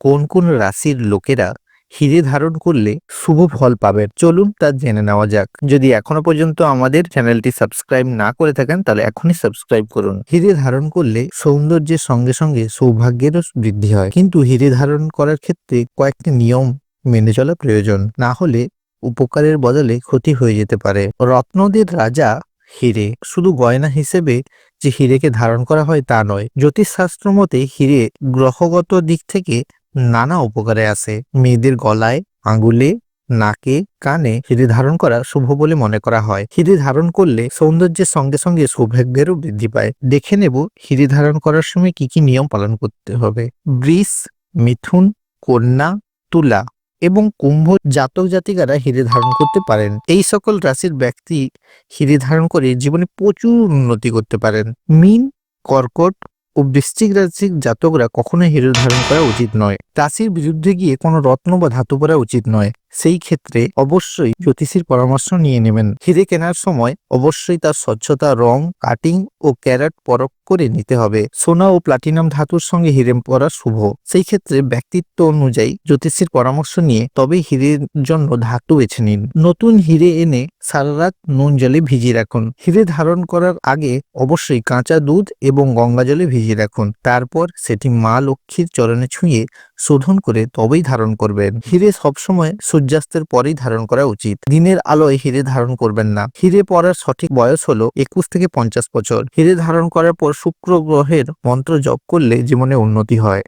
কোন কোন রাশির লোকেরা হিরে ধারণ করলে শুভ ফল পাবেন চলুন তা জেনে নেওয়া যাক। যদি এখনও পর্যন্ত আমাদের চ্যানেলটি সাবস্ক্রাইব না করে থাকেন, তাহলে এখনই সাবস্ক্রাইব করুন। হিরে ধারণ করলে সৌন্দর্যের সঙ্গে সঙ্গে সৌভাগ্যেরও বৃদ্ধি হয়। কিন্তু হিরে ধারণ করার ক্ষেত্রে কয়েকটি নিয়ম মেনে চলা প্রয়োজন। না হলে উপকারের বদলে ক্ষতি হয়ে যেতে পারে। রত্নদের রাজা হিরে। শুধু গয়না হিসেবে যে হিরেকে ধারণ করা হয় তা নয়। জ্যোতিষশাস্ত্র মতে হিরে গ্রহগত দিক থেকে নানা উপকারে আসে মেয়েদের গলায় আঙ্গুলে নাকে, কানে হিরে ধারণ করা শুভ বলে মনে করা হয়। হিরে ধারণ করলে সৌন্দর্যের সঙ্গে সঙ্গে সৌভাগ্যেরও বৃদ্ধি পায়। দেখে নেব হিরে ধারণ করার সময় কি কি নিয়ম পালন করতে হবে। বৃষ মিথুন, কন্যা, তুলা এবং কুম্ভ জাতক জাতিকারা হিরে ধারণ করতে পারেন। এই সকল রাশির ব্যক্তি হিরে ধারণ করে জীবনে প্রচুর উন্নতি করতে পারেন। মিন, কর্কট ও বৃশ্চিক রাশির জাতকরা কখনোই হিরো ধারণ করা উচিত নয়। রাশির বিরুদ্ধে গিয়ে কোনো রত্ন বা ধাতু পরা উচিত নয়। সেই ক্ষেত্রে অবশ্যই জ্যোতিষীর পরামর্শ নিয়ে নেবেন। হিরে কেনার সময় অবশ্যই তার স্বচ্ছতা, রং, কাটিং ও ক্যারাট পরখ করে নিতে হবে। সোনা ও প্লাটিনাম ধাতুর সঙ্গে হিরে পরা শুভ। সেই ক্ষেত্রে ব্যক্তিত্ব অনুযায়ী জ্যোতিষীর পরামর্শ নিয়ে তবে হিরের জন্য ধাতু বেছে নিন। নতুন হিরে এনে সারা রাত নুন জলে ভিজিয়ে রাখুন। হিরে ধারণ করার আগে অবশ্যই কাঁচা দুধ এবং গঙ্গা জলে ভিজিয়ে রাখুন। তারপর সেটি মা লক্ষ্মীর চরণে ছুঁয়ে শোধন করে তবেই ধারণ করবেন। হিরে সবসময় সূর্যাস্তের পরেই ধারণ করা উচিত। দিনের আলোয় হিরে ধারণ করবেন না। হিরে পরার সঠিক বয়স হলো একুশ থেকে পঞ্চাশ বছর। হিরে ধারণ করার পর শুক্র গ্রহের মন্ত্র জপ করলে জীবনে উন্নতি হয়।